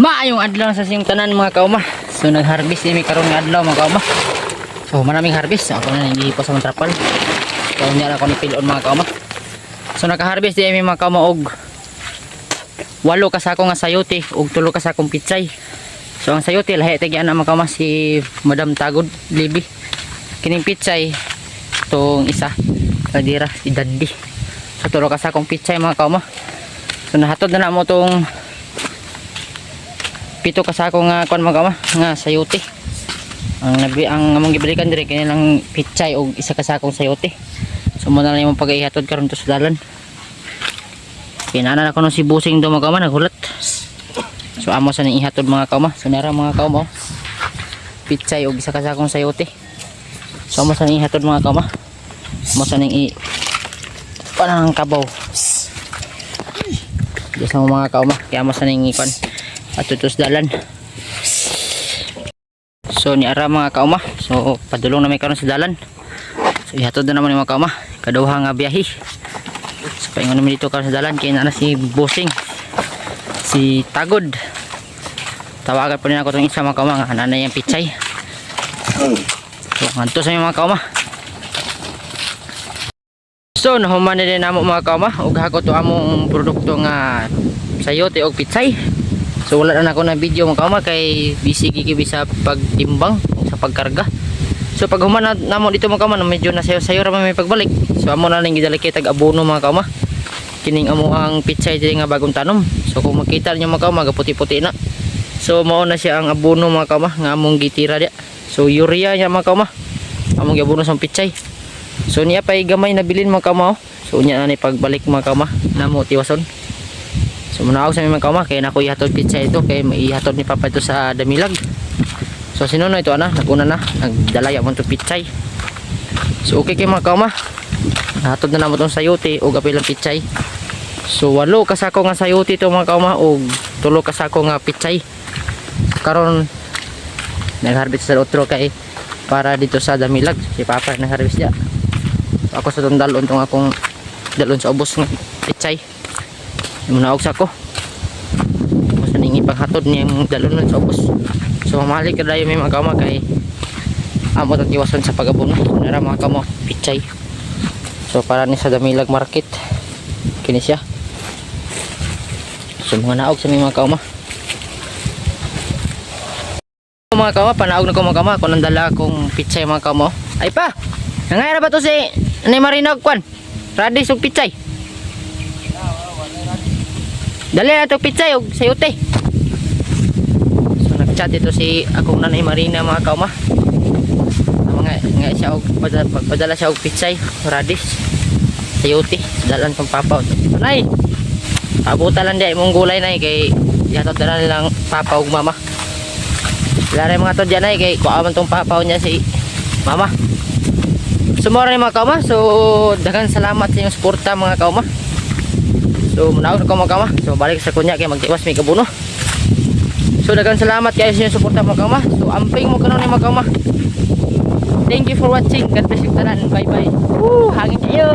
Maayong adlaw sa sing tanan mga kauma. So nag-harvest ni karon nga adlaw mga kauma. So maraming harvest. Ako na nanghihipo sa mantrapal. So niya ako ni pilon mga kauma. So naka-harvest di mga kauma og walo ka sa nga sayote og tulo ka sa akong pitsay. So ang sayote lahi tagyan na mga kauma si Madam Tagod Libby. Kining pitsay tong isa kadira si Dandy. So tulo ka sa akong pitsay mga kauma. So nahatod na na mo tong pito ka sa ako nga kuan mga nga sayote. Ang nabi ang among gibalikan dire kini lang pitsay og isa ka sa akong sayote. So mo na lang yung pag-ihatod karon to sa dalan. Kinana na ko si busing do mga kama naghulat. So amo sa ning ihatod mga kama so nara mga kama oh. pitsay og isa ka sa akong sayote. So amo sa ning ihatod mga kama amo sa ning i panang kabaw. Diyos mga kauma. Kaya amo sa ning ikon at tutos dalan so ni ara mga kauma. So padulong na may karon sa dalan. So ihatod na naman yung mga kauma. Kaduha nga biyahe. So paingon namin dito karon sa dalan. Kaya na si bossing si tagod. Tawagan po nila ako itong isa mga kauma. Nga nanay yung pichay. So nganto sa mga kauma. So, nahuman na din namo mga kauma. Ug hako to among produkto nga sayote og pitsay. So wala na ako na video mga kauma kay busy gigibi sa pagtimbang sa pagkarga. So pag human na namo dito mga kauma na medyo na sayo sayo ra may pagbalik. So amo na lang gidala kay tag abono mga kauma. Kining amo ang pitsay diri nga bagong tanom. So kung makita niyo mga kauma gaputi-puti na. So mao na siya ang abono mga kauma nga among gitira dia. So urea ya mga kauma. Among giabono sa pitsay. So niya pay gamay na bilin mga kauma. oh. So niya na ni pagbalik mga kauma namo tiwason. So muna ako sa mga kauma kaya nako ihatod pizza ito kay maihatod ni papa ito sa Damilag. So sino na ito ana naguna na nagdala ya mo to pitsay. So okay kay mga kauma. Nahatod na namo tong sayote o gapilang pitsay. So walo kasako nga sayote ito mga kauma o tulo kasako nga pitsay. Karon nag-harvest sa otro kay para dito sa Damilag si papa nag-harvest dia. So, ako sa tong dalon tong akong dalon sa ubos nga pitsay. Munaog sa ko. Basta ning ipanghatod niya yung dalon nun sa ubos. So mamali ka dayo may mga kay amo tang iwason sa pagabono. Nara mga kamo pitsay. So para ni sa Damilag Market. Kini siya. So mga naog sa mga kama. mga kama, panaog na ko mga kama. Kung nandala akong pitsay mga kama. Ay pa! Nangayara ba to si Anay Marinog kwan? Radis og pitsay. Dali itong pizza yung sayote. So nag-chat ito si akong nanay Marina mga kauma. Mga nga siya og padala, siya og pizza radis. Sayote, dalan kong papa. Nay. Abuta lang di mong gulay nay kay yatot na lang papa ug mama. Lare mga to diyan ay kay kuha man tong papa niya si mama. Sumora ni mga kauma. So daghang salamat sa inyong suporta mga kauma. So munaog na ko mga kama. So balik sa kunya kay magtiwas may kabuno. So daghang salamat kayo sa inyong suporta mga kama. So amping mo kanon ni mga kama. Thank you for watching. God bless you tanan. Bye bye. Woo, hangin kayo.